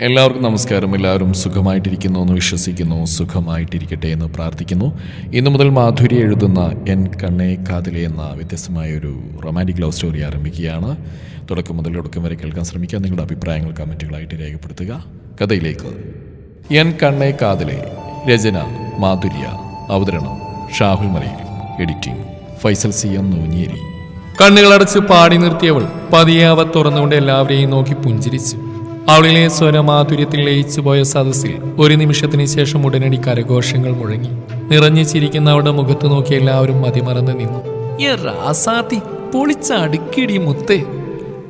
എല്ലാവർക്കും നമസ്കാരം. എല്ലാവരും സുഖമായിട്ടിരിക്കുന്നു എന്ന് വിശ്വസിക്കുന്നു. സുഖമായിട്ടിരിക്കട്ടെ എന്ന് പ്രാർത്ഥിക്കുന്നു. ഇന്നു മുതൽ മാധുരി എഴുതുന്ന എൻ കണ്ണേ കാതിലെ എന്ന വ്യത്യസ്തമായ ഒരു റൊമാന്റിക് ലവ് സ്റ്റോറി ആരംഭിക്കുകയാണ്. തുടക്കം മുതൽ ഒടുക്കം വരെ കേൾക്കാൻ ശ്രമിക്കുക. നിങ്ങളുടെ അഭിപ്രായങ്ങൾ കമന്റുകളായിട്ട് രേഖപ്പെടുത്തുക. കഥയിലേക്ക്. എൻ കണ്ണേ കാതിലെ രചന മാധുര്യ. അവതരണം Shahul Malayil. Editing Faisal C M Noonjeri. കണ്ണുകളടച്ച് പാടി നിർത്തിയവൾ പതിയെ അവ തുറന്നുകൊണ്ട് എല്ലാവരെയും നോക്കി പുഞ്ചിരിച്ചു. അവളിലെ സ്വരമാധുര്യത്തിൽ ലയിച്ചു പോയ സദസ്സിൽ ഒരു നിമിഷത്തിന് ശേഷം ഉടനടി കരഘോഷങ്ങൾ മുഴങ്ങി. നിറഞ്ഞു ചിരിക്കുന്ന അവളുടെ മുഖത്ത് നോക്കി എല്ലാവരും മതിമറന്ന് നിന്നു. "ഏ റാസാത്തി, പൊളിച്ച അടുക്കിടി മുത്തേ.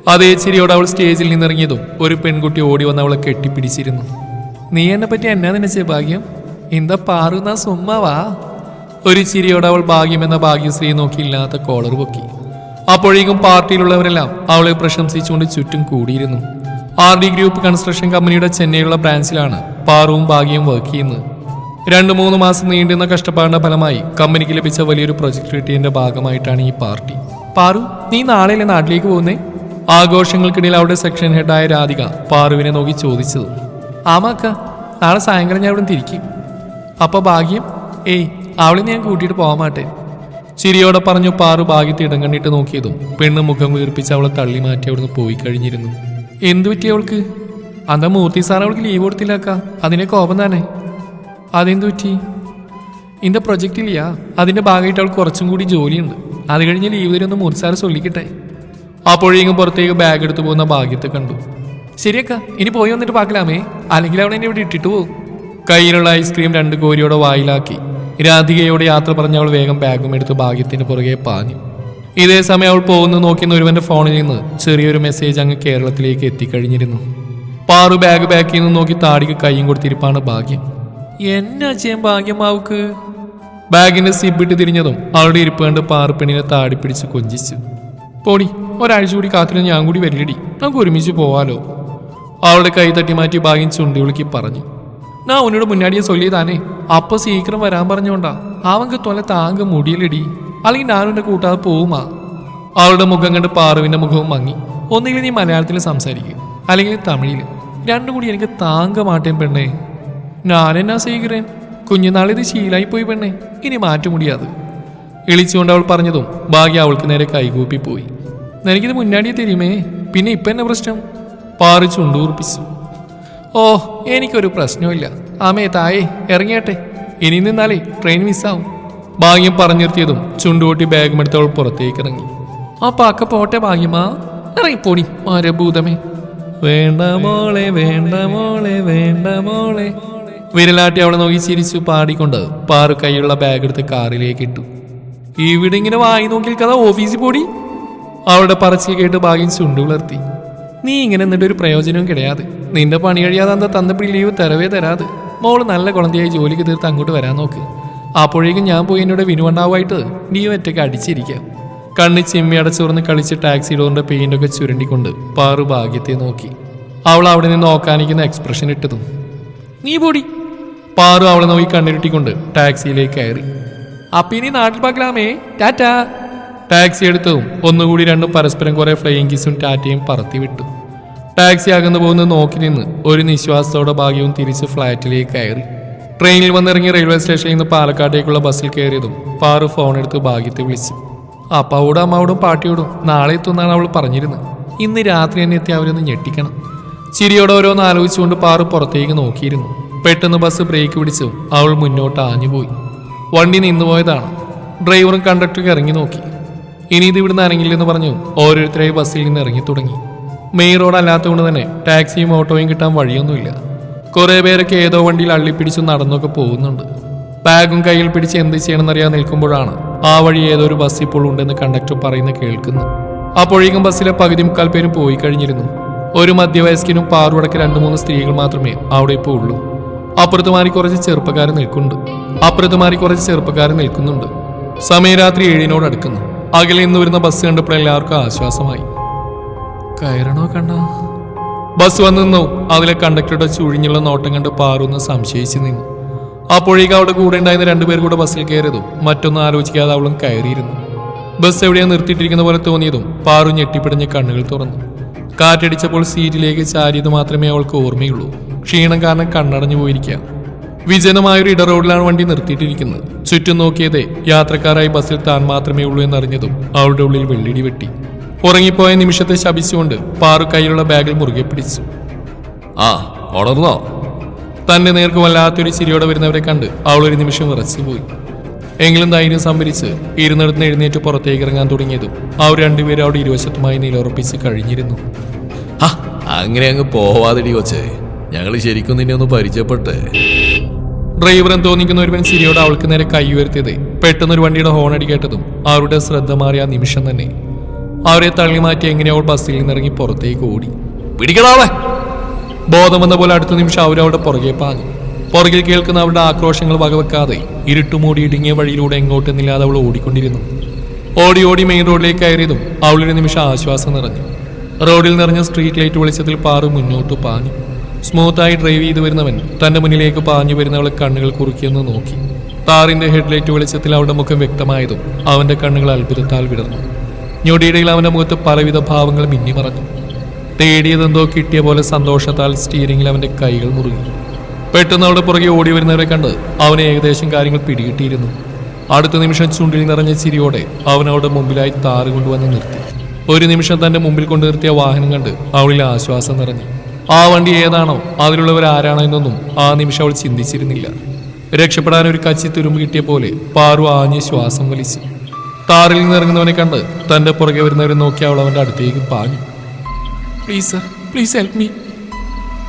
അതേ ചിരിയോട് അവൾ സ്റ്റേജിൽ നിന്നിറങ്ങിയതും ഒരു പെൺകുട്ടി ഓടി വന്ന് അവളെ കെട്ടിപ്പിടിച്ചിരുന്നു. നീ എന്നെ പറ്റി എന്നാ നിനച്ചേ ഭാഗ്യം? എന്താ പാറുന്ന സുമ്മാവാ ഒരു ചിരിയോട് അവൾ ഭാഗ്യം എന്ന ഭാഗ്യശ്രീ നോക്കി ഇല്ലാത്ത കോളർ പൊക്കി. അപ്പോഴേക്കും പാർട്ടിയിലുള്ളവരെല്ലാം അവളെ പ്രശംസിച്ചുകൊണ്ട് ചുറ്റും കൂടിയിരുന്നു. ആർ ഡി ഗ്രൂപ്പ് കൺസ്ട്രക്ഷൻ കമ്പനിയുടെ ചെന്നൈയിലുള്ള ബ്രാഞ്ചിലാണ് പാറുവും ഭാഗ്യവും വർക്ക് ചെയ്യുന്നത്. രണ്ടു മൂന്ന് മാസം നീണ്ടുന്ന കഷ്ടപ്പാടിന്റെ ഫലമായി കമ്പനിക്ക് ലഭിച്ച വലിയൊരു പ്രൊജക്ട് കിട്ടിയതിന്റെ ഭാഗമായിട്ടാണ് ഈ പാർട്ടി. പാറു നീ നാളെയല്ലേ നാട്ടിലേക്ക് പോകുന്നേ? ആഘോഷങ്ങൾക്കിടയിൽ അവിടെ സെക്ഷൻ ഹെഡായ രാധിക പാറുവിനെ നോക്കി ചോദിച്ചത്. ആമാക്ക നാളെ സായങ്കാലം ഞാൻ അവിടെ തിരിക്കും. അപ്പൊ ഭാഗ്യം? ഏയ് അവളെ ഞാൻ കൂട്ടിയിട്ട് പോകാൻ മാട്ടെ. ചിരിയോടെ പറഞ്ഞു പാറു ഭാഗ്യത്തെ ഇടം കണ്ടിട്ട് നോക്കിയതും പെണ്ണ് മുഖം വീർപ്പിച്ച് അവളെ തള്ളി മാറ്റി അവിടുന്ന് പോയി കഴിഞ്ഞിരുന്നു. എന്തു പറ്റി അവൾക്ക്? അന്ന മൂർത്തി സാർ അവൾക്ക് ലീവ് കൊടുത്തില്ലാക്ക. അതിനെ കോപം തന്നെ. അതെന്തു പറ്റി? ഇന്റെ പ്രൊജക്റ്റ് ഇല്ല. അതിന്റെ ഭാഗമായിട്ട് അവൾക്ക് കുറച്ചും കൂടി ജോലിയുണ്ട്. അത് കഴിഞ്ഞ് ലീവ് തരുമെന്ന് മൂർത്തി സാറ് ചൊല്ലിക്കട്ടെ. അപ്പോഴേക്കും പുറത്തേക്ക് ബാഗ് എടുത്തു പോകുന്ന ഭാഗ്യത്തെ കണ്ടു. ശരിയക്ക ഇനി പോയി വന്നിട്ട് പാക്കലാമേ. അല്ലെങ്കിൽ അവൾ എന്നെ ഇവിടെ ഇട്ടിട്ട് പോകും. കയ്യിലുള്ള ഐസ്ക്രീം രണ്ട് കോരിയോടെ വായിലാക്കി. രാധികയോട് യാത്ര പറഞ്ഞ് അവൾ വേഗം ബാഗും എടുത്ത് ഭാഗ്യത്തിന് പുറകെ പാഞ്ഞു. ഇതേ സമയം അവൾ പോകുന്ന നോക്കിയെന്ന് ഒരുവന്റെ ഫോണിൽ നിന്ന് ചെറിയൊരു മെസ്സേജ് അങ്ങ് കേരളത്തിലേക്ക് എത്തിക്കഴിഞ്ഞിരുന്നു. പാറു ബാഗ് ബാക്കിൽ നിന്ന് നോക്കി താടിക്ക് കൈയും കൊടുത്തിരിപ്പാണ് ഭാഗ്യം. എന്നാ ചെയ്യാൻ ഭാഗ്യമാവുക്ക്? ബാഗിന്റെ സിബിട്ട് തിരിഞ്ഞതും അവളുടെ ഇരിപ്പ് കണ്ട് പാറുപ്പെണ്ണിനെ താടി പിടിച്ച് കൊഞ്ചിച്ചു. പോടി ഒരാഴ്ച കൂടി കാത്തിരുന്ന് ഞാൻ കൂടി വരില്ലടി. നമുക്ക് ഒരുമിച്ച് പോവാലോ? അവളുടെ കൈ തട്ടി മാറ്റി ഭാഗ്യം ചുണ്ടി വിളിക്കി പറഞ്ഞു. നാ ഉന്നോട് മുന്നാടിയെ ചൊല്ലിയതാനേ അപ്പൊ സീക്രം വരാൻ പറഞ്ഞോണ്ടാ. അവങ്ക് തൊല താങ്ക മുടിയിലിടി അല്ലെങ്കിൽ ഞാനുണ്ടെ കൂട്ടാതെ പോവുമാ. അവളുടെ മുഖം കണ്ട് പാറുവിന്റെ മുഖവും മങ്ങി. ഒന്നുകിൽ നീ മലയാളത്തിൽ സംസാരിക്കുക അല്ലെങ്കിൽ തമിഴിൽ രണ്ടും കൂടി എനിക്ക് താങ്ക മാട്ടേം പെണ്ണേ. ഞാനെന്നാ സ്വീകരൻ? കുഞ്ഞുനാളിത് ശീലായി പോയി പെണ്ണേ. ഇനി മാറ്റം മുടിയാത് ഇളിച്ചുകൊണ്ട് അവൾ പറഞ്ഞതും ഭാഗ്യ അവൾക്ക് നേരെ കൈകൂപ്പി പോയി. നിനക്കിത് മുന്നാടിയെ തരുമേ. പിന്നെ ഇപ്പൊ എന്നെ പ്രശ്നം? പാറി ചുണ്ടൂർപ്പിച്ചു. ഓ എനിക്കൊരു പ്രശ്നമില്ല ആമേ തായേ ഇറങ്ങിയട്ടെ. ഇനി നിന്നാലേ ട്രെയിൻ മിസ്സാവും. ഭാഗ്യം പറഞ്ഞു നിർത്തിയതും ചുണ്ടുകൊട്ടി ബാഗും എടുത്ത് അവൾ പുറത്തേക്ക് ഇറങ്ങി ആ പാക്ക പോട്ടെ ഭാഗ്യമാ ഇറങ്ങിപ്പോടി മരഭൂതമേ വേണ്ട മോളെ വേണ്ട മോളെ വേണ്ട മോളെ. വിരലാട്ടി അവളെ നോക്കി ചിരിച്ചു പാടിക്കൊണ്ട് പാറു കൈയുള്ള ബാഗ് എടുത്ത് കാറിലേക്ക് ഇട്ടു. ഇവിടെ ഇങ്ങനെ വായി നോക്കി കഥ ഓഫീസിൽ പോടി. അവളുടെ പറച്ചിൽ കേട്ട് ഭാഗ്യം ചുണ്ടു വളർത്തി. നീ ഇങ്ങനെ എന്നിട്ട് ഒരു പ്രയോജനവും കിടയാതെ. നിന്റെ പണി കഴിയാതെ അന്ത തന്നപ്പിടി ലീവ് തരവേ തരാതെ. മോൾ നല്ല കുളന്തിയായി ജോലിക്ക് തീർത്ത് അങ്ങോട്ട് വരാൻ നോക്ക്. അപ്പോഴേക്കും ഞാൻ പോയി എന്നോട് വിനുവണ്ണാവായിട്ട് നീ ഒറ്റയ്ക്ക് അടിച്ചിരിക്കാം. കണ്ണി ചിമ്മി അടച്ചുറന്ന് കളിച്ച് ടാക്സി ഡോറിന്റെ പെയിന്റൊക്കെ ചുരണ്ടിക്കൊണ്ട് പാറു ഭാഗ്യത്തെ നോക്കി. അവൾ അവിടെ നിന്ന് നോക്കാനിക്കുന്ന എക്സ്പ്രഷൻ ഇട്ടതും നീ പൊടി. പാറു അവളെ നോക്കി കണ്ണിരുട്ടിക്കൊണ്ട് ടാക്സിയിലേക്ക് കയറി. അപ്പിനി നാട്ടിൽ പാക്കലാമേ ടാറ്റാ. ടാക്സി എടുത്തതും ഒന്നുകൂടി രണ്ടും പരസ്പരം കുറെ ഫ്ലൈയിങ് കിസും ടാറ്റയും പറത്തി വിട്ടു. ടാക്സി അകന്നു പോകുന്ന നോക്കി നിന്ന് ഒരു നിശ്വാസത്തോടെ ഭാഗ്യവും തിരിച്ച് ഫ്ലാറ്റിലേക്ക് കയറി. ട്രെയിനിൽ വന്നിറങ്ങി റെയിൽവേ സ്റ്റേഷനിൽ നിന്ന് പാലക്കാട്ടേക്കുള്ള ബസ്സിൽ കയറിയതും പാറു ഫോൺ എടുത്ത് ഭാഗ്യത്തെ വിളിച്ചു. അപ്പാവോടും അമ്മാവോടും പാട്ടിയോടും നാളെ എത്തുമെന്നാണ് അവൾ പറഞ്ഞിരുന്നത്. ഇന്ന് രാത്രി തന്നെ എത്തി അവരൊന്ന് ഞെട്ടിക്കണം. ചിരിയോടെ ഓരോന്ന് ആലോചിച്ചുകൊണ്ട് പാറു പുറത്തേക്ക് നോക്കിയിരുന്നു. പെട്ടെന്ന് ബസ് ബ്രേക്ക് പിടിച്ചു അവൾ മുന്നോട്ട് ആഞ്ഞുപോയി. വണ്ടി നിന്നുപോയതാണ് ഡ്രൈവറും കണ്ടക്ടറും ഇറങ്ങി നോക്കി. ഇനി ഇത് ഇവിടുന്ന് ഇറങ്ങില്ലെന്ന് പറഞ്ഞു ഓരോരുത്തരായി ബസ്സിൽ നിന്ന് ഇറങ്ങി തുടങ്ങി. മെയിൻ റോഡ് അല്ലാത്തതുകൊണ്ട് തന്നെ ടാക്സിയും ഓട്ടോയും കിട്ടാൻ വഴിയൊന്നുമില്ല. കുറേ പേരൊക്കെ ഏതോ വണ്ടിയിൽ അള്ളിപ്പിടിച്ചു നടന്നൊക്കെ പോകുന്നുണ്ട്. ബാഗും കയ്യിൽ പിടിച്ച് എന്ത് ചെയ്യണമെന്നറിയാൻ നിൽക്കുമ്പോഴാണ് ആ വഴി ഏതൊരു ബസ് ഇപ്പോൾ ഉണ്ടെന്ന് കണ്ടക്ടർ പറയുന്ന കേൾക്കുന്നു. അപ്പോഴേക്കും ബസ്സിലെ പകുതി മുക്കാൽ പേരും പോയി കഴിഞ്ഞിരുന്നു. ഒരു മധ്യവയസ്കനും പാറുവടക്ക് രണ്ടു മൂന്ന് സ്ത്രീകൾ മാത്രമേ അവിടെ ഇപ്പോൾ ഉള്ളൂ. അപ്പുറത്ത് മാറി കുറച്ച് ചെറുപ്പക്കാർ നിൽക്കുന്നുണ്ട്. അപ്പുറത്ത് മാറി കുറച്ച് ചെറുപ്പക്കാർ നിൽക്കുന്നുണ്ട്. സമയം രാത്രി ഏഴിനോട് അടുക്കുന്നു. അകലെ നിന്ന് വരുന്ന ബസ് കണ്ടപ്പോൾ എല്ലാവർക്കും ആശ്വാസമായി. കയറണോ കണ്ണ? ബസ് വന്നു നിന്നു. അതിലെ കണ്ടക്ടറുടെ ചുഴിഞ്ഞുള്ള നോട്ടം കണ്ട് പാറുന്ന് സംശയിച്ചു നിന്നു. അപ്പോഴേക്കും അവിടെ കൂടെ ഉണ്ടായിരുന്ന രണ്ടുപേർ കൂടെ ബസ്സിൽ കയറിയതും മറ്റൊന്നും ആലോചിക്കാതെ അവളും കയറിയിരുന്നു. ബസ് എവിടെയാ നിർത്തിയിട്ടിരിക്കുന്ന പോലെ തോന്നിയതും പാറു ഞെട്ടിപ്പിടഞ്ഞ് കണ്ണുകൾ തുറന്നു. കാറ്റടിച്ചപ്പോൾ സീറ്റിലേക്ക് ചാരിയത് മാത്രമേ അവൾക്ക് ഓർമ്മയുള്ളൂ. ക്ഷീണം കാരണം കണ്ണടഞ്ഞു പോയിരിക്കാം. വിജനമായൊരു ഇട റോഡിലാണ് വണ്ടി നിർത്തിയിട്ടിരിക്കുന്നത്. ചുറ്റും നോക്കിയതേ യാത്രക്കാരായി ബസ്സിൽ താൻ മാത്രമേ ഉള്ളൂ എന്നറിഞ്ഞതും അവളുടെ ഉള്ളിൽ വെള്ളിടി വെട്ടി. ഉറങ്ങിപ്പോയ നിമിഷത്തെ ശപിച്ചുകൊണ്ട് പാറു കയ്യിലുള്ള ബാഗിൽ മുറുകെ പിടിച്ചു. ആ ഉണർന്നോ തന്റെ നേർക്ക് വല്ലാത്തൊരു ചിരിയോടെ വരുന്നവരെ കണ്ട് അവൾ ഒരു നിമിഷം വിറച്ചുപോയി എങ്കിലും ധൈര്യം സംഭരിച്ച് ഇരുന്നിടത്ത് എഴുന്നേറ്റ് പുറത്തേക്ക് ഇറങ്ങാൻ തുടങ്ങിയതും അവർ രണ്ടുപേരും അവിടെ ഇരുവശത്തുമായി നിലയുറപ്പിച്ച് കഴിഞ്ഞിരുന്നു. ആ അങ്ങനെ അങ്ങ് പോവാതിടി കൊച്ചേ. ഞങ്ങൾ ശരിക്കും നിന്നെ ഒന്ന് പരിചയപ്പെട്ടെ. ഡ്രൈവറൻ തോന്നിക്കുന്ന ഒരുവൻ ചിരിയോട് അവൾക്ക് നേരെ കൈ ഉയർത്തിയത് പെട്ടെന്ന് ഒരു വണ്ടിയുടെ ഹോൺ അടി കേട്ടതും അവരുടെ ശ്രദ്ധ മാറിയ ആ നിമിഷം തന്നെ. അവരെ തള്ളി മാറ്റി എങ്ങനെ അവൾ ബസ്സിൽ നിന്നിറങ്ങി പുറത്തേക്ക് ഓടി. പിടിക്കണാവേ ബോധം വന്ന പോലെ അടുത്ത നിമിഷം അവരവിടെ പുറകെ പാഞ്ഞു. പുറകിൽ കേൾക്കുന്ന അവളുടെ ആക്രോശങ്ങൾ വകവെക്കാതെ ഇരുട്ടുമൂടി ഇടുങ്ങിയ വഴിയിലൂടെ എങ്ങോട്ടെന്നില്ലാതെ അവൾ ഓടിക്കൊണ്ടിരുന്നു. ഓടി ഓടി മെയിൻ റോഡിലേക്ക് കയറിയതും അവളൊരു നിമിഷം ആശ്വാസം നിറഞ്ഞു. റോഡിൽ നിറഞ്ഞ സ്ട്രീറ്റ് ലൈറ്റ് വെളിച്ചത്തിൽ പാറു മുന്നോട്ട് പാഞ്ഞു. സ്മൂത്തായി ഡ്രൈവ് ചെയ്തു വരുന്നവൻ തന്റെ മുന്നിലേക്ക് പാഞ്ഞു വരുന്നവളെ കണ്ണുകൾ കുറുക്കിയെന്ന് നോക്കി. താറിന്റെ ഹെഡ്ലൈറ്റ് വെളിച്ചത്തിൽ അവളുടെ മുഖം വ്യക്തമായതും അവന്റെ കണ്ണുകൾ അത്ഭുതത്താൽ വിടർന്നു. ഞൊടിയിടയിൽ അവന്റെ മുഖത്ത് പലവിധ ഭാവങ്ങൾ മിന്നിമറഞ്ഞു. തേടിയതെന്തോ കിട്ടിയ പോലെ സന്തോഷത്താൽ സ്റ്റീറിംഗിൽ അവന്റെ കൈകൾ മുറുകി. പെട്ടെന്ന് അവിടെ പുറകെ ഓടി വരുന്നവരെ കണ്ട് അവനെ ഏകദേശം കാര്യങ്ങൾ പിടികിട്ടിയിരുന്നു. അടുത്ത നിമിഷം ചുണ്ടിൽ നിറഞ്ഞ ചിരിയോടെ അവൻ അവളുടെ മുമ്പിലായി താറ് കൊണ്ടുവന്ന് നിർത്തി. ഒരു നിമിഷം തന്റെ മുമ്പിൽ കൊണ്ടു നിർത്തിയ വാഹനം കണ്ട് അവളിൽ ആശ്വാസം നിറഞ്ഞു. ആ വണ്ടി ഏതാണോ അതിലുള്ളവർ ആരാണോ എന്നൊന്നും ആ നിമിഷം അവൾ ചിന്തിച്ചിരുന്നില്ല. രക്ഷപ്പെടാൻ ഒരു കച്ചി തുരുമ്പ് കിട്ടിയ പോലെ പാറു ആഞ്ഞ് ശ്വാസം വലിച്ചു. താറിൽ നിന്ന് ഇറങ്ങുന്നവനെ കണ്ട് തന്റെ പുറകെ വരുന്നവരെ നോക്കി അവൾ അവന്റെ അടുത്തേക്ക് പാഞ്ഞു. പ്ലീസ് പ്ലീസ് ഹെൽപ്പ് മീ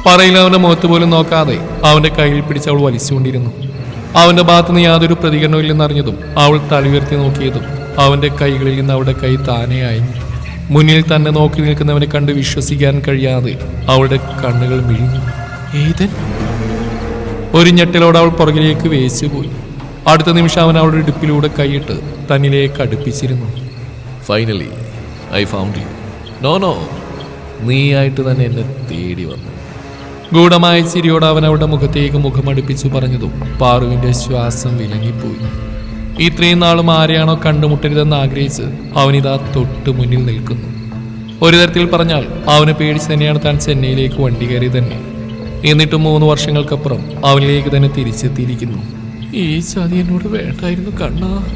പറയിൽ അവന്റെ മുഖത്ത് പോലും നോക്കാതെ അവന്റെ കയ്യിൽ പിടിച്ച് അവൾ വലിച്ചുകൊണ്ടിരുന്നു. അവന്റെ ഭാഗത്തുനിന്ന് യാതൊരു പ്രതികരണവും ഇല്ലെന്നറിഞ്ഞതും അവൾ തലയുയർത്തി നോക്കിയതും അവന്റെ കൈകളിൽ നിന്ന് അവളുടെ കൈ താനെ അയഞ്ഞു മുന്നിൽ തന്നെ നോക്കി നിൽക്കുന്നവനെ കണ്ട് വിശ്വസിക്കാൻ കഴിയാതെ അവളുടെ കണ്ണുകൾ മിഴിഞ്ഞു. ഏതൻ? ഒരു ഞെട്ടലോടെ അവൾ പുറകിലേക്ക് വേച്ചു പോയി അടുത്ത നിമിഷം അവൻ അവളുടെ ഇടുപ്പിലൂടെ കൈയിട്ട് തന്നിലേക്ക് അടുപ്പിച്ചിരുന്നു. Finally I found you no no നീയായിട്ട് തന്നെ എന്നെ തേടി വന്നു. ഗൂഢമായ ചിരിയോട് അവൻ അവളുടെ മുഖത്തേക്ക് മുഖമടുപ്പിച്ചു പറഞ്ഞതും പാറുവിന്റെ ശ്വാസം വിലങ്ങിപ്പോയി. ഇത്രയും നാളും ആരെയാണോ കണ്ടുമുട്ടരുതെന്ന് ആഗ്രഹിച്ച് അവനിതാ തൊട്ട് മുന്നിൽ നിൽക്കുന്നു. ഒരു തരത്തിൽ പറഞ്ഞാൽ അവനെ പേടിച്ച് തന്നെയാണ് താൻ ചെന്നൈയിലേക്ക് വണ്ടി കയറി തന്നെ. എന്നിട്ടും മൂന്ന് വർഷങ്ങൾക്കപ്പുറം അവനിലേക്ക് തന്നെ തിരിച്ചെത്തിയിരിക്കുന്നു. ഈ ചതി എന്നോട് വേണ്ടായിരുന്നു കണ്ണാ.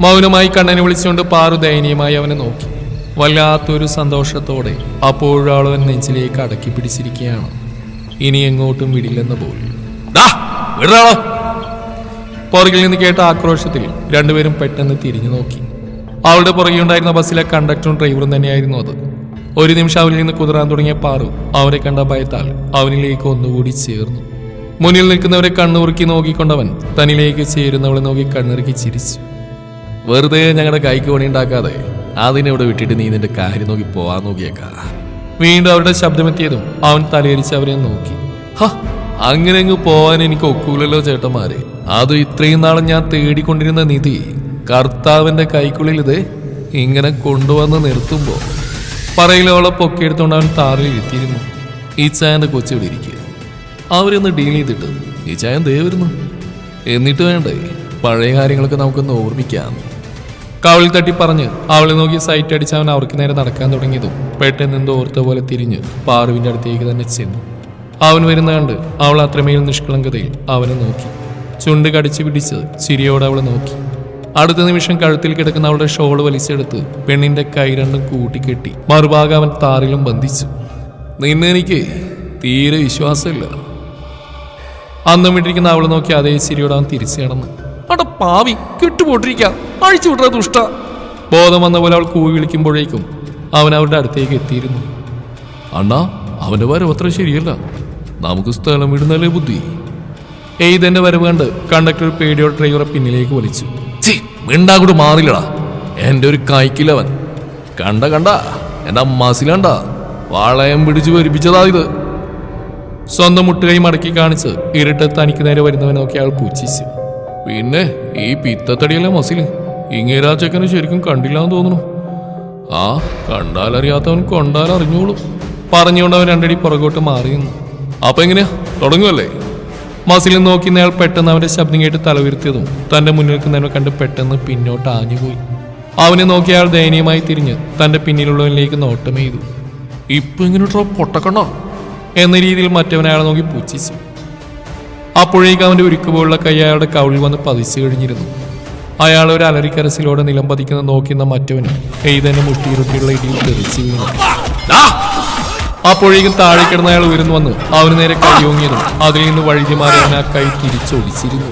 മൗനമായി കണ്ണനെ വിളിച്ചുകൊണ്ട് പാറു ദയനീയമായി അവനെ നോക്കി. വല്ലാത്തൊരു സന്തോഷത്തോടെ അപ്പോഴാളവൻ നെഞ്ചിലേക്ക് അടക്കി പിടിച്ചിരിക്കുകയാണ്. ഇനി എങ്ങോട്ടും വിടില്ലെന്ന പോലും. പുറകിൽ നിന്ന് കേട്ട ആക്രോശത്തിൽ രണ്ടുപേരും പെട്ടെന്ന് തിരിഞ്ഞു നോക്കി. അവളുടെ പുറകെയുണ്ടായിരുന്ന ബസ്സിലെ കണ്ടക്ടറും ഡ്രൈവറും തന്നെയായിരുന്നു അത്. ഒരു നിമിഷം അവനിൽ നിന്ന് കുതിരാൻ തുടങ്ങിയ പാറു അവരെ കണ്ട ഭയത്താൽ അവനിലേക്ക് ഒന്നുകൂടി ചേർന്നു. മുന്നിൽ നിൽക്കുന്നവരെ കണ്ണുറുക്കി നോക്കിക്കൊണ്ടവൻ തന്നിലേക്ക് ചേരുന്നവളെ നോക്കി കണ്ണിറുക്കി ചിരിച്ചു. വെറുതെ ഞങ്ങളുടെ കൈക്ക് പണി ഉണ്ടാക്കാതെ അതിനെവിടെ വിട്ടിട്ട് നീ നിന്റെ കാര്യം നോക്കി പോവാൻ നോക്കിയേക്കാ. വീണ്ടും അവരുടെ ശബ്ദമെത്തിയതും അവൻ തലയരിച്ച് അവരെ നോക്കി. അങ്ങനെ അങ്ങ് പോവാൻ എനിക്ക് ഒക്കൂലല്ലോ ചേട്ടന്മാരെ. അത് ഇത്രയും നാളും ഞാൻ തേടിക്കൊണ്ടിരുന്ന നിധി കർത്താവിന്റെ കൈക്കുള്ളിൽ ഇത് ഇങ്ങനെ കൊണ്ടുവന്ന് നിർത്തുമ്പോ പറയിലോളെ പൊക്കിയെടുത്തുകൊണ്ട് അവൻ താറിൽ ഇരുത്തിയിരുന്നു. ഈ ചായന്റെ കൊച്ചിവിടെ ഇരിക്കുക അവരൊന്ന് ഡീൽ ചെയ്തിട്ട് ഈ ചായൻ ദേ വരുന്നു. എന്നിട്ട് വേണ്ടേ പഴയ കാര്യങ്ങളൊക്കെ നമുക്കൊന്ന് ഓർമ്മിക്കാം. കവിളിൽ തട്ടി പറഞ്ഞ് അവളെ നോക്കി സൈറ്റ് അടിച്ച് അവൻ അവർക്ക് നേരെ നടക്കാൻ തുടങ്ങിയതും. പെട്ടെന്ന് എന്തോ ഓർത്ത പോലെ തിരിഞ്ഞ് പാറുവിന്റെ അടുത്തേക്ക് തന്നെ ചെന്നു. അവൻ വരുന്ന കണ്ട് അവൾ അത്രമേൽ നിഷ്കളങ്കതയിൽ അവനെ നോക്കി. ചുണ്ട് കടിച്ചു പിടിച്ച് ചിരിയോടെ അവളെ നോക്കി. അടുത്ത നിമിഷം കഴുത്തിൽ കിടക്കുന്ന അവളുടെ ഷോൾ വലിച്ചെടുത്ത് പെണ്ണിന്റെ കൈ രണ്ടും കൂട്ടിക്കെട്ടി. മറുഭാഗം അവൻ താറിലും ബന്ധിച്ചു. നിന്നെ എനിക്ക് തീരെ വിശ്വാസമില്ല. അന്നും വിട്ടിരിക്കുന്ന അവളെ നോക്കി അതേ ചിരിയോടെ അവൻ തിരിച്ചു കിടന്നു. അവിടെ പാവി കെട്ടുപോട്ടിരിക്കാം. അഴിച്ചു വിട്ട ദുഷ്ട. ബോധം വന്ന പോലെ അവൾ കൂവി വിളിക്കുമ്പോഴേക്കും അവൻ അവരുടെ അടുത്തേക്ക് എത്തിയിരുന്നു. അണ്ണാ അവന്റെ വരവ് അത്ര ശരിയല്ല. നമുക്ക് സ്ഥലം വിടുന്നല്ലേ ബുദ്ധി. എയ്തന്റെ വരവ് കണ്ട് കണ്ടക്ടർ പേടിയോടെ ഡ്രൈവറെ പിന്നിലേക്ക് വലിച്ചു. ചി മാറില്ലടാ. എന്റെ ഒരു കൈക്കിലവൻ കണ്ട കണ്ട. എന്റെ അമ്മാസിലണ്ട വളയം പിടിച്ച് വരിപ്പിച്ചതാ ഇത്. സ്വന്തം മുട്ടുകൈ മടക്കി കാണിച്ച് ഇരുട്ട് തനിക്ക് നേരെ വരുന്നവനൊക്കെ നോക്കി അയാൾ പൂച്ചിച്ചു. പിന്നെ ഈ പിത്തത്തടിയല്ലേ മസിൽ? ഇങ്ങേരാ ചെക്കന് ശരിക്കും കണ്ടില്ലാന്ന് തോന്നുന്നു. ആ കണ്ടാലറിയാത്തവൻ കൊണ്ടാലറിഞ്ഞോളും. പറഞ്ഞുകൊണ്ട് അവൻ രണ്ടടി പുറകോട്ട് മാറി നിന്നു. അപ്പൊ എങ്ങനെയാ? തുടങ്ങുമല്ലേ മസിലിൽ നോക്കുന്നയാൾ പെട്ടെന്ന് അവന്റെ ശബ്ദം കേട്ട് തലവിരുത്തിയതും തന്റെ മുന്നിൽ നിൽക്കുന്നവനെ കണ്ട് പെട്ടെന്ന് പിന്നോട്ട് ആഞ്ഞുപോയി. അവനെ നോക്കി അയാൾ ദയനീയമായി തിരിഞ്ഞ് തന്റെ പിന്നിലുള്ളവനിലേക്ക് നോട്ടം ചെയ്തു ഇപ്പൊ ഇങ്ങനെ പൊട്ടക്കണ്ണോ? എന്ന രീതിയിൽ മറ്റവൻ അയാളെ നോക്കി പുച്ഛിച്ചു. അപ്പോഴേക്ക് അവന്റെ ഉരുക്കുപോലുള്ള കൈ അയാളുടെ കവിളിൽ വന്ന് പതിച്ചു കഴിഞ്ഞിരുന്നു. അയാൾ ഒരു അലറിക്കരസിലൂടെ നിലം പതിക്കുന്ന നോക്കുന്ന മറ്റവന് എയ്തന്നെ മുട്ടിയിരുട്ടിയുള്ള ഇടിയിൽ തെറിച്ചു വീണു. അപ്പോഴേക്കും താഴെ കിടന്ന അയാൾ ഉയർന്നു വന്ന് അവന് നേരെ കൈയോങ്ങിയതും അതിൽ നിന്ന് വഴുതി മാറി അവൻ ആ കൈ തിരിച്ചൊടിച്ചിരുന്നു.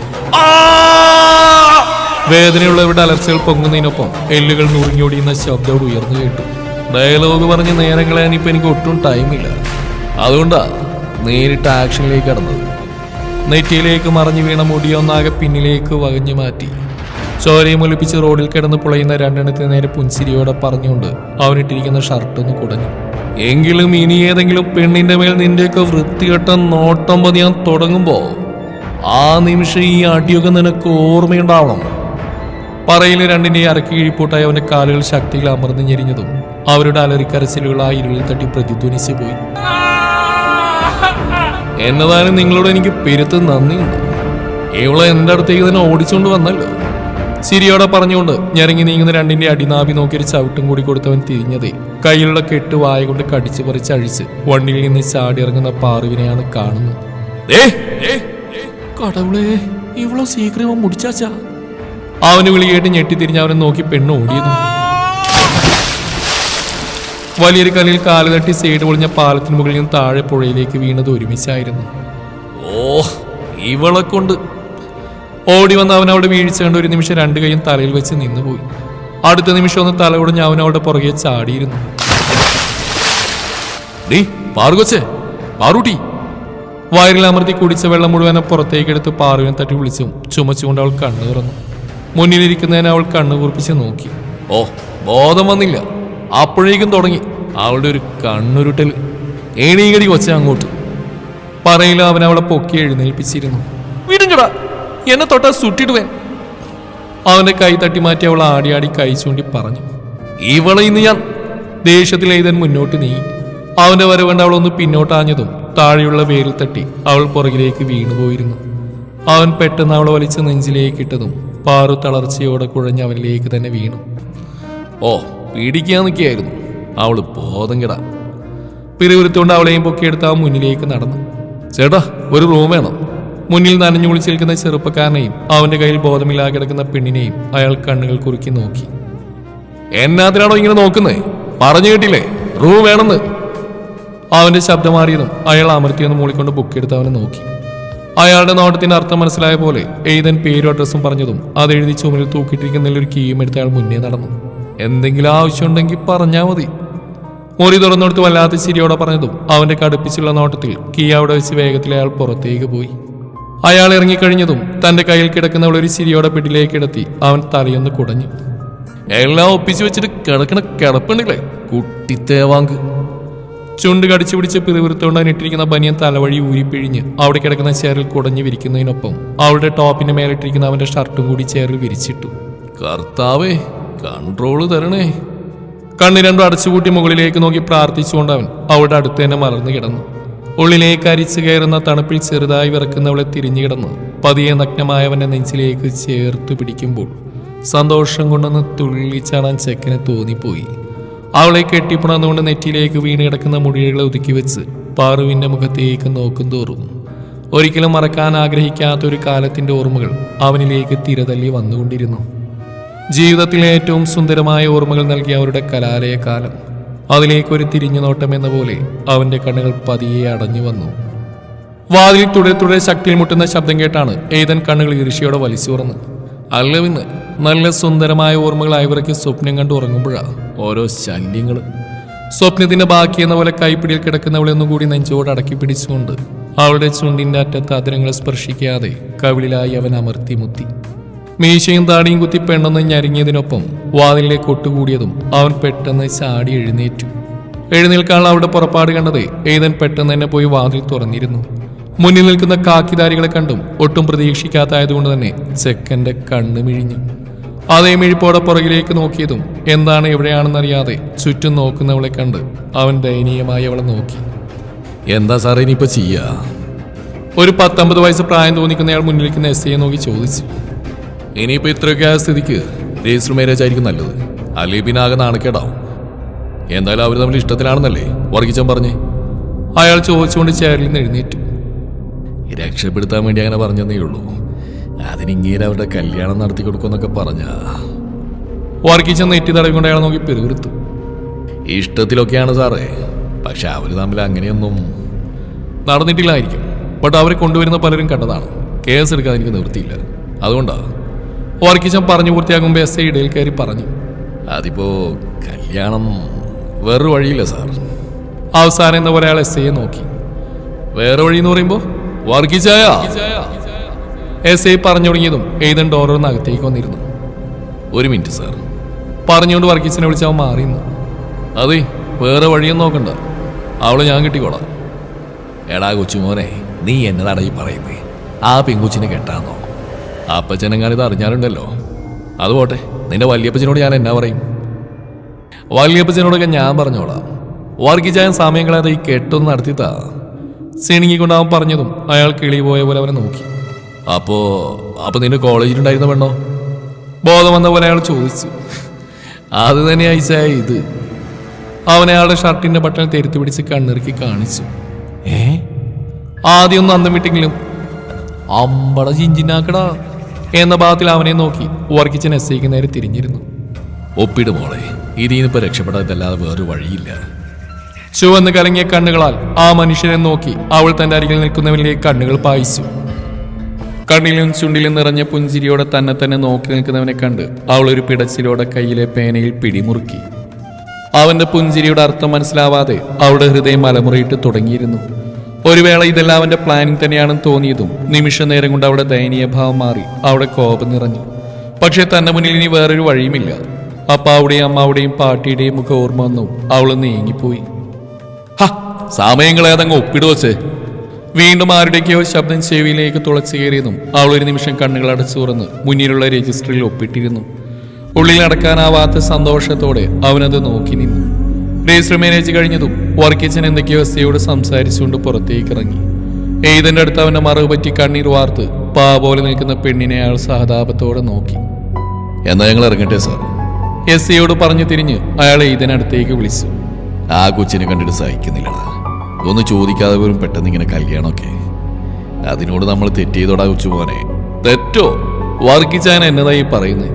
വേദനയുള്ളവരുടെ അലർച്ചകൾ പൊങ്ങുന്നതിനൊപ്പം എല്ലുകൾ നുറുങ്ങിയൊടിയുന്ന ശബ്ദം ഉയർന്നു കേട്ടു. ഡയലോഗ് പറഞ്ഞ് നേരം കളയാൻ ഇപ്പൊ എനിക്ക് ഒട്ടും ടൈമില്ല അതുകൊണ്ടാ നേരിട്ട് ആക്ഷനിലേക്ക് കടന്നത്. നെറ്റിയിലേക്ക് മറഞ്ഞു വീണ മുടിയൊന്നാകെ പിന്നിലേക്ക് വകഞ്ഞു മാറ്റി. ചോരയും ഒലിപ്പിച്ച് റോഡിൽ കിടന്ന് പുളയുന്ന രണ്ടെണ്ണത്തിന് നേരെ പുൻസിരിയോടെ പറഞ്ഞുകൊണ്ട് അവനിട്ടിരിക്കുന്ന ഷർട്ടൊന്ന് കുടഞ്ഞു. എങ്കിലും ഇനി ഏതെങ്കിലും പെണ്ണിന്റെ മേൽ നിന്റെയൊക്കെ വൃത്തികെട്ട നോട്ടം പതിയാൻ തുടങ്ങുമ്പോ ആ നിമിഷം ഈ അടിയൊക്കെ നിനക്ക് ഓർമ്മയുണ്ടാവണം. പറയിലെ രണ്ടിന്റെ അരക്കി കിഴിപ്പോട്ടായി അവന്റെ കാലുകൾ ശക്തിയിൽ അമർന്നു ഞെരിഞ്ഞതും അവരുടെ അലറിക്കരച്ചിലുകൾ ആ ഇരുളിൽ തട്ടി പ്രതിധ്വനിച്ചു പോയി എന്നതാനും നിങ്ങളോട് എനിക്ക് പെരുത്ത് നന്ദിയുണ്ട്. ഇവളെ എന്റെ അടുത്തേക്ക് തന്നെ ഓടിച്ചുകൊണ്ട് വന്നല്ലോ. ശരിയോടെ പറഞ്ഞുകൊണ്ട് ഞെരങ്ങി നീങ്ങുന്ന രണ്ടിന്റെ അടിനാഭി നോക്കി ഒരു ചവിട്ടും കൂടി കൊടുത്തവൻ തിരിഞ്ഞതേ. കയ്യിലുള്ള കെട്ട് വായ കൊണ്ട് കടിച്ചു പറിച്ച് അഴിച്ച് വണ്ടിയിൽ നിന്ന് ചാടി ഇറങ്ങുന്ന പാറുവിനെയാണ് കാണുന്നത്. കടവുളേ ഇവളോ സീക്രമം മുടിച്ചാച്ചാ. അവന് വിളിയേട്ട് ഞെട്ടിത്തിരിഞ്ഞ് അവനെ നോക്കി പെണ്ണ് ഓടിയതും വലിയൊരു കല്ലിൽ കാലുകട്ടി സൈഡ് പൊളിഞ്ഞ പാലത്തിന് മുകളിൽ നിന്ന് താഴെ പുഴയിലേക്ക് വീണത് ഒരുമിച്ചായിരുന്നു. ഓ ഇവളെ കൊണ്ട്. ഓടി വന്ന് അവൻ അവിടെ വീഴ്ച കണ്ട് ഒരു നിമിഷം രണ്ട് കൈയും തലയിൽ വെച്ച് നിന്നുപോയി. അടുത്ത നിമിഷം ഒന്ന് തല ഉടഞ്ഞ് അവൻ അവിടെ പുറകെ ചാടിയിരുന്നു. ഡീ പാറുകൊച്ചേ പാറൂട്ടി വയറിൽ അമർത്തി കുടിച്ച വെള്ളം മുഴുവനെ പുറത്തേക്കെടുത്ത് പാറുവിനെ തട്ടി വിളിച്ചു ചുമച്ചുകൊണ്ട് അവൾ കണ്ണു തുറന്നു മുന്നിലിരിക്കുന്നതിന് അവൾ കണ്ണു കുറിപ്പിച്ച് നോക്കി. ഓ ബോധം വന്നില്ല. അപ്പോഴേക്കും തുടങ്ങി. അവളുടെ ഒരു കണ്ണുരുട്ടൽ. ഏണീകടി കൊച്ച അങ്ങോട്ട്. പറയില്ല അവൻ അവളെ പൊക്കി എഴുന്നേൽപ്പിച്ചിരുന്നു. വിടുങ്ങടാ എന്നെ തൊട്ടാ സുട്ടിടുവേൻ. അവന്റെ കൈ തട്ടി മാറ്റി അവൾ ആടി ആടി കൈ ചൂണ്ടി പറഞ്ഞു. ഇവളെ ഇന്ന് ഞാൻ ദേഷ്യത്തിൽ എഴുതാൻ മുന്നോട്ട് നീങ്ങി. അവന്റെ അവൾ അവളൊന്ന് പിന്നോട്ടാഞ്ഞതും താഴെയുള്ള വേരിൽ തട്ടി അവൾ പുറകിലേക്ക് വീണുപോയിരുന്നു അവൻ പെട്ടെന്ന് അവളെ വലിച്ച് നെഞ്ചിലേക്ക് ഇട്ടതും പാറു തളർച്ചയോടെ കുഴഞ്ഞ് അവനിലേക്ക് തന്നെ വീണു. ഓ പീഡിക്കാൻ നിൽക്കുകയായിരുന്നു. അവൾ ബോധം കിടാ. പിറിവിരുത്തുകൊണ്ട് അവളെയും പൊക്കിയെടുത്ത് ആ മുന്നിലേക്ക് നടന്നു. ചേട്ടാ ഒരു റൂം വേണം. മുന്നിൽ നനഞ്ഞു വിളിച്ചിരിക്കുന്ന ചെറുപ്പക്കാരനെയും അവന്റെ കയ്യിൽ ബോധമില്ലാതെ കിടക്കുന്ന പെണ്ണിനെയും അയാൾ കണ്ണുകൾ കുറുക്കി നോക്കി. എന്നാത്തിനാണോ ഇങ്ങനെ നോക്കുന്നത് പറഞ്ഞു കേട്ടില്ലേ? റൂം വേണമെന്ന്. അവന്റെ ശബ്ദം മാറിയതും അയാൾ അമർത്തിയൊന്ന് മൂളിക്കൊണ്ട് ബുക്ക് എടുത്ത് അവനെ നോക്കി. അയാളുടെ നോട്ടത്തിന്റെ അർത്ഥം മനസ്സിലായ പോലെ എഴുതൻ പേരും അഡ്രസ്സും പറഞ്ഞതും അത് എഴുതി ചുമരിൽ തൂക്കിയിട്ടിരിക്കുന്നതിൽ ഒരു കീയും എടുത്ത് അയാൾ മുന്നേ നടന്നു. എന്തെങ്കിലും ആവശ്യമുണ്ടെങ്കിൽ പറഞ്ഞാൽ മതി. മുറി തുറന്നെടുത്ത് വല്ലാത്ത ചിരിയോടെ പറഞ്ഞതും അവന്റെ കടുപ്പിച്ചുള്ള നോട്ടത്തിൽ കീ അവിടെ വെച്ച് വേഗത്തിൽ അയാൾ പുറത്തേക്ക് പോയി. അയാൾ ഇറങ്ങിക്കഴിഞ്ഞതും തന്റെ കയ്യിൽ കിടക്കുന്നവൾ ഒരു ചിരിയോടെ പിടിലേക്ക് കിടത്തി അവൻ തലയൊന്ന് കുടഞ്ഞു. എല്ലാം ഒപ്പിച്ചു വെച്ചിട്ട് കിടക്കണ കിടപ്പുണ്ടല്ലേ? കുട്ടിത്തേവാങ്ക്. ചുണ്ട് കടിച്ചു പിടിച്ച് പിറുവിറുത്തോണ്ട് അതിനിട്ടിരിക്കുന്ന ബനിയൻ തലവഴി ഊരിപ്പിഴിഞ്ഞ് അവിടെ കിടക്കുന്ന ചേറിൽ കുടഞ്ഞു വിരിക്കുന്നതിനൊപ്പം അവളുടെ ടോപ്പിന്റെ മേലിട്ടിരിക്കുന്ന അവന്റെ ഷർട്ടും കൂടി ചേറിൽ വിരിച്ചിട്ടു. കർത്താവേ കൺട്രോൾ തരണേ. കണ്ണി രണ്ടും അടച്ചുപൂട്ടി മുകളിലേക്ക് നോക്കി പ്രാർത്ഥിച്ചുകൊണ്ട് അവൻ അവളുടെ അടുത്ത് തന്നെ മലർന്നു കിടന്നു. ഉള്ളിലേക്ക് അരിച്ചു കയറുന്ന തണുപ്പിൽ ചെറുതായി വിറക്കുന്നവളെ തിരിഞ്ഞു കിടന്നു. പതിയെ നഗ്നമായവന്റെ നെഞ്ചിലേക്ക് ചേർത്ത് പിടിക്കുമ്പോൾ സന്തോഷം കൊണ്ടൊന്ന് തുള്ളിച്ചാടാൻ ചെക്കനെ തോന്നിപ്പോയി. അവളെ കെട്ടിപ്പുണർന്നുകൊണ്ട് നെറ്റിയിലേക്ക് വീണ് കിടക്കുന്ന മുടികളെ ഒതുക്കി വെച്ച് പാറുവിന്റെ മുഖത്തേക്ക് നോക്കും തോറും ഒരിക്കലും മറക്കാൻ ആഗ്രഹിക്കാത്ത ഒരു കാലത്തിന്റെ ഓർമ്മകൾ അവനിലേക്ക് തിരതല്ലി വന്നുകൊണ്ടിരുന്നു. ജീവിതത്തിലെ ഏറ്റവും സുന്ദരമായ ഓർമ്മകൾ നൽകിയ അവരുടെ കലാലയ കാലം അതിലേക്കൊരു തിരിഞ്ഞു നോട്ടം എന്ന പോലെ അവന്റെ കണ്ണുകൾ പതിയെ അടഞ്ഞു വന്നു. വാതിൽ തുടരെ തുടരെ ശക്തിയിൽ മുട്ടുന്ന ശബ്ദം കേട്ടാണ് ഏതൻ കണ്ണുകൾ ഈർഷ്യയോടെ വലിച്ചു അല്ലവിന്ന് അല്ല നല്ല സുന്ദരമായ ഓർമ്മകൾ ഓർമ്മകളായവർക്ക് സ്വപ്നം കണ്ടു ഉറങ്ങുമ്പോഴാണ് ഓരോ ശല്യങ്ങൾ സ്വപ്നത്തിന്റെ ബാക്കി എന്ന പോലെ കൈപ്പിടിയിൽ കിടക്കുന്നവളെ ഒന്നുകൂടി നെഞ്ചോട് അടക്കി പിടിച്ചുകൊണ്ട് അവളുടെ ചുണ്ടിന്റെ അറ്റത്ത് അതിരങ്ങളെ സ്പർശിക്കാതെ കവിളിലായി അവൻ അമർത്തി മുത്തി. മീശയും താടിയും കുത്തി പെണ്ണെന്ന് ഞെരുങ്ങിയതിനൊപ്പം വാതിലിലേക്ക് കൊട്ടുകൂടിയതും അവൻ പെട്ടെന്ന് ചാടി എഴുന്നേറ്റു. എഴുന്നേൽക്കാനുള്ള അവിടെ പുറപ്പാട് കണ്ടത് ഏതൻ പെട്ടെന്ന് തന്നെ പോയി വാതിൽ തുറന്നിരുന്നു. മുന്നിൽ നിൽക്കുന്ന കാക്കിധാരികളെ കണ്ടും ഒട്ടും പ്രതീക്ഷിക്കാത്തായതുകൊണ്ട് തന്നെ ചെക്കന്റെ കണ്ണ് മിഴിഞ്ഞു. അതേ മിഴിപ്പോടെ പുറകിലേക്ക് നോക്കിയതും എന്താണ് എവിടെയാണെന്നറിയാതെ ചുറ്റും നോക്കുന്നവളെ കണ്ട് അവൻ ദയനീയമായി അവളെ നോക്കി. എന്താ സാറേ ഇനിയിപ്പോ ചെയ്യാ? ഒരു പത്തൊമ്പത് വയസ്സ് പ്രായം തോന്നിക്കുന്നയാൾ മുന്നിലിരിക്കുന്ന എസ് ഐയെ നോക്കി ചോദിച്ചു. ഇനിയിപ്പോ ഇത്രയൊക്കെ ആയ സ്ഥിതിക്ക് രജിസ്റ്റർ മാരേജ് ആയിരിക്കും നല്ലത്. അല്ലെങ്കിൽ പിന്നെ ആകെ നാണക്കേടാവും. എന്തായാലും അവർ തമ്മിൽ ഇഷ്ടത്തിലാണെന്നല്ലേ വർഗീച്ചൻ പറഞ്ഞേ. അയാൾ ചോദിച്ചുകൊണ്ട് ചേരിൽ നിന്ന് എഴുന്നേറ്റു. രക്ഷപ്പെടുത്താൻ വേണ്ടി അങ്ങനെ പറഞ്ഞതേ ഉള്ളൂ. അതിനിങ്ങനെ അവരുടെ കല്യാണം നടത്തി കൊടുക്കുമെന്നൊക്കെ പറഞ്ഞ. വർഗീച്ചൻ നെറ്റി തടവിക്കൊണ്ട് അയാൾ നോക്കി പെരുവിരുത്തു ഇഷ്ടത്തിലൊക്കെയാണ് സാറേ പക്ഷെ അവർ തമ്മിൽ അങ്ങനെയൊന്നും നടന്നിട്ടില്ലായിരിക്കും. ബട്ട് അവരെ കൊണ്ടുവരുന്ന പലരും കണ്ടതാണ്. കേസ് എടുക്കാൻ എനിക്ക് നിവൃത്തിയില്ല. അതുകൊണ്ടാ വർഗീച്ചൻ പറഞ്ഞു പൂർത്തിയാകുമ്പോൾ എസ് ഐ ഇടയിൽ കയറി പറഞ്ഞു. അതിപ്പോ കല്യാണം വേറൊരു വഴിയില്ല സാർ. അവസാനം എന്ന പോലെ അയാൾ എസ് ഐയെ നോക്കി. വേറെ വഴി എന്ന് പറയുമ്പോൾ വർഗീച്ചായ എസ് ഐ പറഞ്ഞു തുടങ്ങിയതും എഴുതണ്ട ഓരോന്ന് അകത്തേക്ക് വന്നിരുന്നു. ഒരു മിനിറ്റ് സാർ. പറഞ്ഞുകൊണ്ട് വർഗീസിനെ വിളിച്ച് അവൻ മാറിയുന്നു അതെ വേറെ വഴിയൊന്നും നോക്കണ്ട. അവളെ ഞാൻ കിട്ടിക്കോളാം. എടാ കൊച്ചുമോനെ നീ എന്നതാടാ ഈ പറയുന്നേ? ആ പെങ്കുച്ചിനെ കെട്ടാന്നോ? അപ്പച്ചനെങ്ങാനിത് അറിഞ്ഞാലുണ്ടല്ലോ. അത് പോട്ടെ നിന്റെ വല്യപ്പച്ചനോട് ഞാൻ എന്നാ പറയും? വല്യപ്പച്ചനോടൊക്കെ ഞാൻ പറഞ്ഞോളാം. വർഗീച്ചായൻ സമയം കളയാതെ ഈ കെട്ടൊന്ന് നടത്തിത്താ സിണിങ്ങിക്കൊണ്ട് അവൻ പറഞ്ഞതും അയാൾ കിളി പോയ പോലെ അവനെ നോക്കി. അപ്പോ അപ്പൊ നിന്റെ കോളേജിലുണ്ടായിരുന്ന പെണ്ണോ? ബോധം വന്ന പോലെ അയാൾ ചോദിച്ചു. അത് തന്നെ അയച്ചായ ഇത്. അവൻ അയാളുടെ ഷർട്ടിന്റെ ബട്ടൺ തെരുത്തു പിടിച്ച് കണ്ണിറുക്കി കാണിച്ചു. ഏ? ആദ്യം ഒന്ന് അന്തം വിട്ടെങ്കിലും അമ്പട ചിഞ്ചിനാക്കടാ. എന്ന ഭാഗത്തിൽ അവനെ നോക്കി വർക്കിച്ചൻ എസ് ഐക്ക് നേരെ തിരിഞ്ഞിരുന്നു. ഒപ്പിട് മോളെ ഇതിനിപ്പോ രക്ഷപ്പെടാതല്ലാതെ വേറൊരു വഴിയില്ല. ചുവന്ന് കലങ്ങിയ കണ്ണുകളാൽ ആ മനുഷ്യനെ നോക്കി അവൾ തന്റെ അരികിൽ നിൽക്കുന്നവനിലേക്ക് കണ്ണുകൾ പായിച്ചു. കണ്ണിലും ചുണ്ടിലും നിറഞ്ഞ പുഞ്ചിരിയോടെ തന്നെ തന്നെ നോക്കി നിൽക്കുന്നവനെ കണ്ട് അവൾ ഒരു പിടച്ചിലോടെ കയ്യിലെ പേനയിൽ പിടിമുറുക്കി. അവന്റെ പുഞ്ചിരിയുടെ അർത്ഥം മനസ്സിലാവാതെ അവളുടെ ഹൃദയം അലമുറയിട്ട് തുടങ്ങിയിരുന്നു. ഒരു വേള ഇതെല്ലാം അവന്റെ പ്ലാനിങ് തന്നെയാണെന്ന് തോന്നിയതും നിമിഷ നേരം കൊണ്ട് അവളുടെ ദയനീയ ഭാവം മാറി. അവിടെ കോപം നിറഞ്ഞു. പക്ഷേ തന്റെ മുന്നിൽ ഇനി വേറൊരു വഴിയുമില്ല. അപ്പാവുടെയും അമ്മാവുടെയും പാട്ടിയുടെയും മുഖം ഓർമ്മ വന്നു. അവൾ നീങ്ങിപ്പോയി. ഹ സമയങ്ങളെ അതങ്ങ് ഒപ്പിടുവച്ച് വീണ്ടും ആരുടെയൊക്കെയോ ശബ്ദം ചെവിയിലേക്ക് തുളച്ചു കയറിയതും അവൾ ഒരു നിമിഷം കണ്ണുകൾ അടച്ചു തുറന്ന് മുന്നിലുള്ള രജിസ്റ്ററിൽ ഒപ്പിട്ടിരുന്നു. ഉള്ളിൽ അടക്കാനാവാത്ത സന്തോഷത്തോടെ അവനത് നോക്കി നിന്നു. രജിസ്റ്റർ മാനേജ് കഴിഞ്ഞതും വർക്കിച്ചൻ എന്തൊക്കെയോ സ്ത്രീയോട് സംസാരിച്ചുകൊണ്ട് പുറത്തേക്ക് ഇറങ്ങി എയ്തന്റെ അടുത്ത് അവന്റെ മറവ് പറ്റി കണ്ണീർ വാർത്ത് പാ പോലെ നിൽക്കുന്ന പെണ്ണിനെ അയാൾ സഹതാപത്തോടെ നോക്കി. എന്നാ ഞങ്ങൾ ഇറങ്ങട്ടെ സാർ എസ് സിയോട് പറഞ്ഞു തിരിഞ്ഞ് അയാൾ എയ്തനടുത്തേക്ക് വിളിച്ചു. ആ കൊച്ചിനെ കണ്ടിട്ട് സഹിക്കുന്നില്ലടാ. ഒന്ന് ചോദിക്കാതെ പോലും പെട്ടെന്ന് ഇങ്ങനെ കല്യാണമൊക്കെ. അതിനോട് നമ്മൾ തെറ്റ് ചെയ്തോടാ കൊച്ചുമോനെ. തെറ്റോ? വർക്കിച്ചാൻ എന്നതായി പറയുന്നത്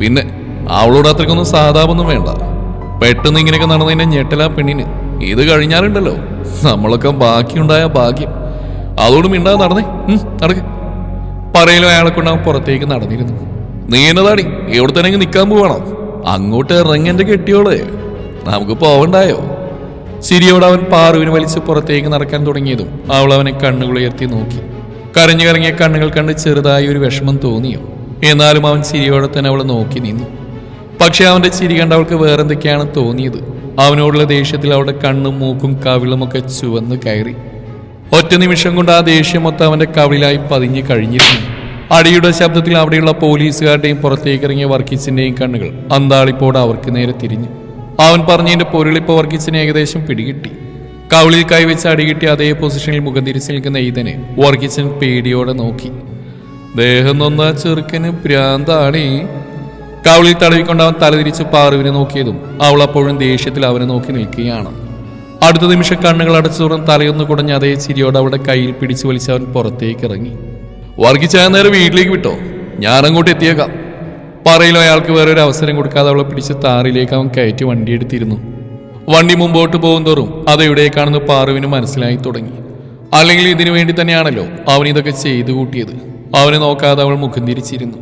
പിന്നെ അവളോട് അത്രയ്ക്കൊന്നും സഹതാപൊന്നും വേണ്ട. പെട്ടെന്ന് ഇങ്ങനെയൊക്കെ നടന്നതിന്റെ ഞെട്ടലാ പെണ്ണിന്. ഇത് കഴിഞ്ഞാലുണ്ടല്ലോ. നമ്മളൊക്കെ ബാക്കിയുണ്ടായ ഭാഗ്യം. അതോട് മിണ്ടാതെ നടന്നേ. നടക്ക്. പറയലും അയാളെ കൊണ്ട് പുറത്തേക്ക് നടന്നിരുന്നു. നീ എന്നതാടി എവിടെ തന്നെ നിൽക്കാൻ പോവാണോ? അങ്ങോട്ട് ഇറങ്ങിന്റെ കെട്ടിയോളെ. നമുക്ക് പോവണ്ടായോ? ചിരിയോട് അവൻ പാറുവിന് വലിച്ച് പുറത്തേക്ക് നടക്കാൻ തുടങ്ങിയതും അവൾ അവനെ കണ്ണുകൾ ഉയർത്തി നോക്കി. കരഞ്ഞു കറങ്ങിയ കണ്ണുകൾ കണ്ട് ചെറുതായി ഒരു വിഷമം തോന്നിയോ? എന്നാലും അവൻ ചിരിയോടെ തന്നെ അവളെ നോക്കി നിന്നു. പക്ഷെ അവന്റെ ചിരി കണ്ട അവൾക്ക് വേറെന്തൊക്കെയാണ് തോന്നിയത്? അവനോടുള്ള ദേഷ്യത്തിൽ അവളുടെ കണ്ണും മൂക്കും കവിളുമൊക്കെ ചുവന്ന് കയറി. ഒറ്റ നിമിഷം കൊണ്ട് ആ ദേഷ്യം മൊത്തം അവന്റെ കവിളിലായി പതിഞ്ഞു കഴിഞ്ഞിരുന്നു. അടിയുടെ ശബ്ദത്തിൽ അവിടെയുള്ള പോലീസുകാരുടെയും പുറത്തേക്ക് ഇറങ്ങിയ വർക്കീസിന്റെയും കണ്ണുകൾ അന്താളിപ്പോടെ അവർക്ക് നേരെ തിരിഞ്ഞു. അവൻ പറഞ്ഞതിന്റെ പൊരുളിപ്പ് വർക്കീസിനെ ഏകദേശം പിടികിട്ടി. കവിളിൽ കൈവച്ച് അടികിട്ടി അതേ പൊസിഷനിൽ മുഖം തിരിച്ചു നിൽക്കുന്ന ഈതനെ വർഗീസൻ പേടിയോടെ നോക്കി. ദേഹം നൊന്നാ ചെറുക്കന് ഭ്രാന്താണേ. കവിളിൽ തടവിക്കൊണ്ട് അവൻ തലതിരിച്ച് പാറുവിനെ നോക്കിയതും അവൾ അപ്പോഴും ദേഷ്യത്തിൽ അവനെ നോക്കി നിൽക്കുകയാണ്. അടുത്ത നിമിഷം കണ്ണുകൾ അടച്ചു തലയൊന്നു കുടഞ്ഞ് അതേ ചിരിയോടെ അവളുടെ കയ്യിൽ പിടിച്ചു വലിച്ച് അവൻ പുറത്തേക്ക് ഇറങ്ങി. വർഗിച്ചായ നേരെ വീട്ടിലേക്ക് വിട്ടോ? ഞാൻ അങ്ങോട്ട് എത്തിയേക്കാം. പറയിലോ അയാൾക്ക് വേറെ ഒരു അവസരം കൊടുക്കാതെ അവളെ പിടിച്ച് താറിലേക്ക് അവൻ കയറ്റി വണ്ടിയെടുത്തിരുന്നു. വണ്ടി മുമ്പോട്ട് പോകുന്തോറും അത് എവിടേക്കാണെന്ന് പാറുവിന് മനസ്സിലായി തുടങ്ങി. അല്ലെങ്കിൽ ഇതിനു വേണ്ടി തന്നെയാണല്ലോ അവൻ ഇതൊക്കെ ചെയ്തു കൂട്ടിയത്. അവനെ നോക്കാതെ അവൾ മുഖം തിരിച്ചിരുന്നു.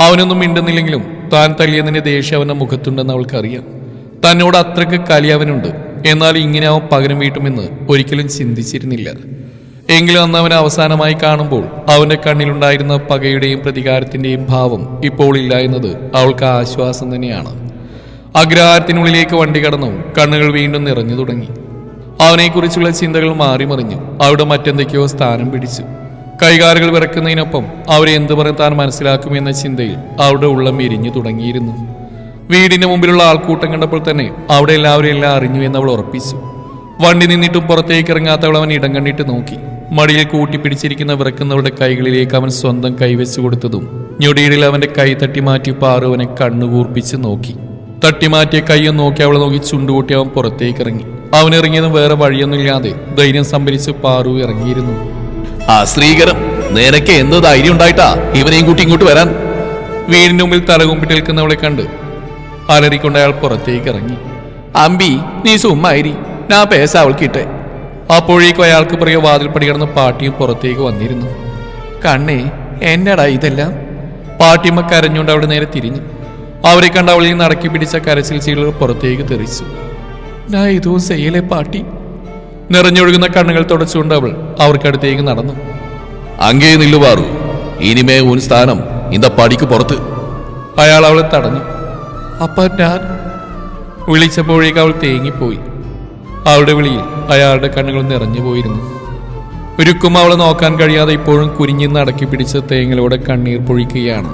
അവനൊന്നും മിണ്ടുന്നില്ലെങ്കിലും താൻ തള്ളിയതിന്റെ ദേഷ്യം അവന്റെ മുഖത്തുണ്ടെന്ന് അവൾക്കറിയാം. തന്നോട് അത്രയ്ക്ക് കലി അവനുണ്ട്. എന്നാൽ ഇങ്ങനെ അവൻ പകരം വീട്ടുമെന്ന് ഒരിക്കലും ചിന്തിച്ചിരുന്നില്ല. എങ്കിലും അന്ന് അവൻ അവസാനമായി കാണുമ്പോൾ അവന്റെ കണ്ണിലുണ്ടായിരുന്ന പകയുടെയും പ്രതികാരത്തിന്റെയും ഭാവം ഇപ്പോൾ ഇല്ല എന്നത് അവൾക്ക് ആശ്വാസം തന്നെയാണ്. അഗ്രഹാരത്തിനുള്ളിലേക്ക് വണ്ടി കടന്നു കണ്ണുകൾ വീണ്ടും നിറഞ്ഞു തുടങ്ങി. അവനെക്കുറിച്ചുള്ള ചിന്തകൾ മാറിമറിഞ്ഞു അവിടെ മറ്റെന്തൊക്കെയോ സ്ഥാനം പിടിച്ചു. കൈകാലുകൾ വിറക്കുന്നതിനൊപ്പം അവരെ എന്ത് പറഞ്ഞ് താൻ മനസ്സിലാക്കുമെന്ന ചിന്തയിൽ അവരുടെ ഉള്ളം എരിഞ്ഞു തുടങ്ങിയിരുന്നു. വീടിന്റെ മുമ്പിലുള്ള ആൾക്കൂട്ടം കണ്ടപ്പോൾ തന്നെ അവിടെ എല്ലാവരും എല്ലാം അറിഞ്ഞു എന്ന് അവൾ ഉറപ്പിച്ചു. വണ്ടി നിന്നിട്ടും പുറത്തേക്ക് ഇറങ്ങാത്തവൾ അവൻ ഇടം കണ്ടിട്ട് നോക്കി. മടിയിൽ കൂട്ടിപ്പിടിച്ചിരിക്കുന്ന വിറക്കുന്നവരുടെ കൈകളിലേക്ക് അവൻ സ്വന്തം കൈവച്ചു കൊടുത്തതും ഞൊടിയിടിൽ അവന്റെ കൈ തട്ടി മാറ്റി പാറുവനെ കണ്ണുകൂർപ്പിച്ച് നോക്കി. തട്ടിമാറ്റിയ കയ്യും നോക്കി അവളെ നോക്കി ചുണ്ടുകൂട്ടി അവൻ പുറത്തേക്ക് ഇറങ്ങി. അവൻ ഇറങ്ങിയതും വേറെ വഴിയൊന്നുമില്ലാതെ ധൈര്യം സംഭരിച്ച് പാറു ഇറങ്ങിയിരുന്നു. ആ സ്ത്രീകരം നിനക്ക് എന്ത് ധൈര്യം ഉണ്ടായിട്ടാ ഇവനെയും കൂട്ടി ഇങ്ങോട്ട് വരാൻ. വീടിന്റെ മുമ്പിൽ തലകുമ്പിട്ട് നിൽക്കുന്നവളെ കണ്ട് അലറിക്കൊണ്ട് അയാൾ പുറത്തേക്ക് ഇറങ്ങി. അമ്പി നീ സുമ്മായിരി. ഞാൻ പേസ അവൾക്കിട്ടെ അപ്പോഴേക്കും അയാൾക്ക് പുറകെ വാതിൽപ്പടി കിടന്ന പാട്ടിയും പുറത്തേക്ക് വന്നിരുന്നു. കണ്ണേ എന്നടാ ഇതെല്ലാം? പാട്ടിയമ്മ കരഞ്ഞുകൊണ്ട് അവിടെ നേരെ തിരിഞ്ഞു. അവരെ കണ്ട അവളിൽ നടക്കി പിടിച്ച കരച്ചിൽ ചീളുകൾ പുറത്തേക്ക് തെറിച്ചു. ഞാൻ ഇതും ചെയ്യലേ പാട്ടി. നിറഞ്ഞൊഴുകുന്ന കണ്ണുകൾ തുടച്ചുകൊണ്ട് അവൾ അവർക്കടുത്തേക്ക് നടന്നു. അങ്ങേ നില്ലുവാറു ഇനിമേ ഉൻ സ്ഥാനം ഇന്ത പടിക്ക് പുറത്ത്. അയാൾ അവളെ തടഞ്ഞു. അപ്പ ഞാൻ വിളിച്ചപ്പോഴേക്ക് അവൾ തേങ്ങിപ്പോയി. അവളുടെ വിളിയിൽ അയാളുടെ കണ്ണുകൾ നിറഞ്ഞു പോയിരുന്നു. ഒരുക്കും അവളെ നോക്കാൻ കഴിയാതെ ഇപ്പോഴും കുരിഞ്ഞു നടക്കി പിടിച്ച തേങ്ങലോടെ കണ്ണീർ പൊഴിക്കുകയാണ്.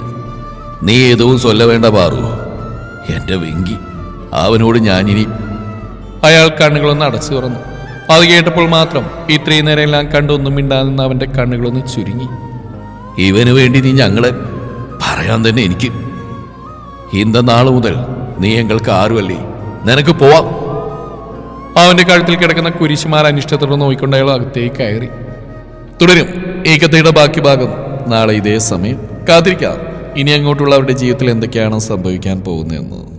നീ എതുവും ചൊല്ല വേണ്ട പാറു. എന്റെ വെങ്കി അവനോട് ഞാനിനി. അയാൾ കണ്ണുകളൊന്ന് അടച്ചു തുറന്നു അത് കേട്ടപ്പോൾ മാത്രം ഇത്രയും നേരം എല്ലാം കണ്ടൊന്നും മിണ്ടാതെ നിന്ന് അവന്റെ കണ്ണുകളൊന്ന് ചുരുങ്ങി. ഇവന് വേണ്ടി നീ ഞങ്ങളെ പറയാൻ തന്നെ എനിക്ക്. ഇന്ത നാൾ മുതൽ നീ ഞങ്ങൾക്ക് ആരുമല്ലേ? നിനക്ക് പോവാം. അവന്റെ കഴുത്തിൽ കിടക്കുന്ന കുരിശുമാർ അനിഷ്ടത്തോടെ നോക്കിക്കൊണ്ട് അയാൾ അകത്തേക്ക് കയറി. തുടരും ഈ കഥയുടെ ബാക്കി ഭാഗം. നാളെ ഇതേ സമയം. കാത്തിരിക്കാം. ഇനി അങ്ങോട്ടുള്ള അവരുടെ ജീവിതത്തിൽ എന്തൊക്കെയാണ് സംഭവിക്കാൻ പോകുന്നതെന്ന്.